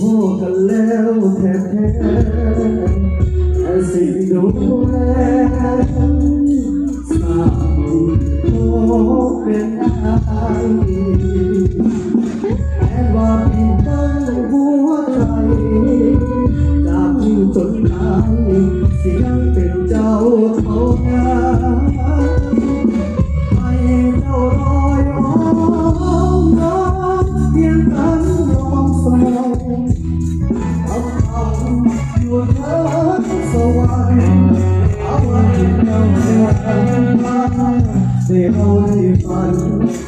พ่อกันแล้วแท้ๆแต่สงดูแลสร้งโลกเป็นอายแม้ว่าพี่ตั้งหัวใจจากยิ่งจนตายสียง I want to know that I'm. They only fun.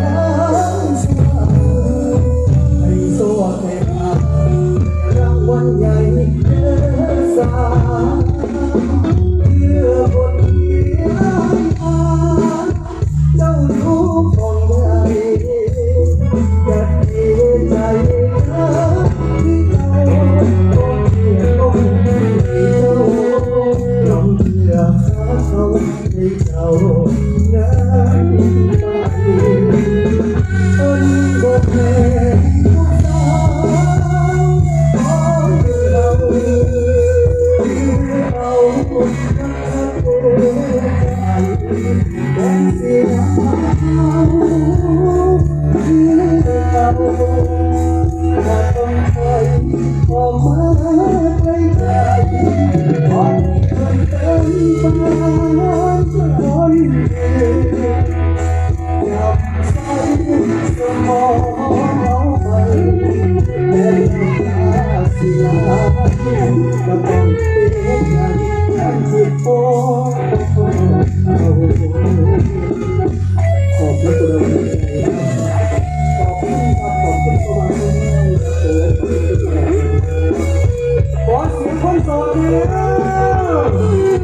สุด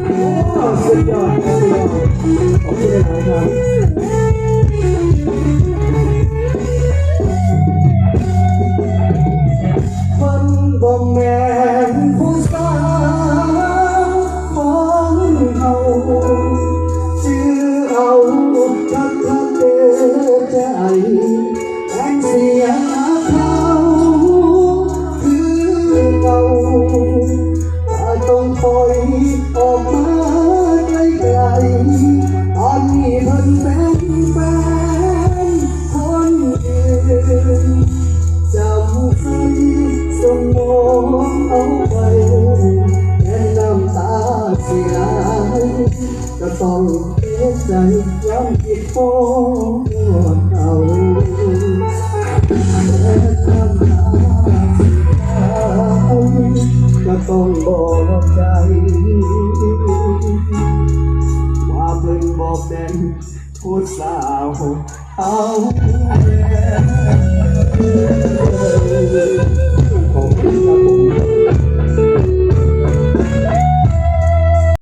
ยอดสุดยอดอบคุณา ก็ต้องเสียใจย้ำอีกโป้เอาก็ต้องบอกใจ ว่าเพิ่งบอกแดนพูดสาวเอา